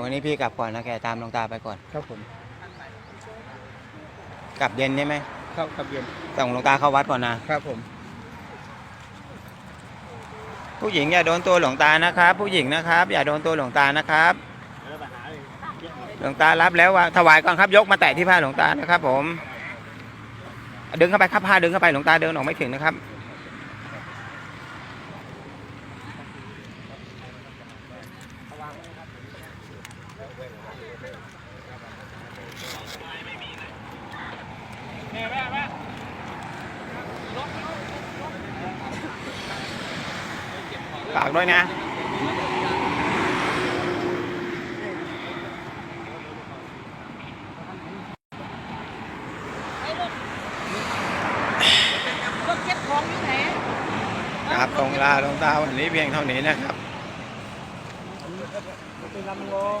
วันนี้พี่กลับก่อนนะแกตามหลวงตาไปก่อน ครับผมกลับเย็นใช่ไหมเข้ากับเย็นส่งหลวงตาเข้าวัดก่อนนะ ครับผม ผู้หญิงอย่าโดนตัวหลวงตานะครับ ผู้หญิงนะครับ อย่าโดนตัวหลวงตานะครับหลวงตารับแล้วว่าถวายก่อนครับยกมาแตะที่ผ้าหลวงตานะครับ ผม ดึงเข้าไปครับผ้าดึงเข้าไปหลวงตาเดินออกไม่ถึงนะครับ ฝากด้วยนะรถเก็บของอยู่ไหนครับตรงลาหลวงตาวันนี้เพียงเท่านี้นะครับเป็นลำลง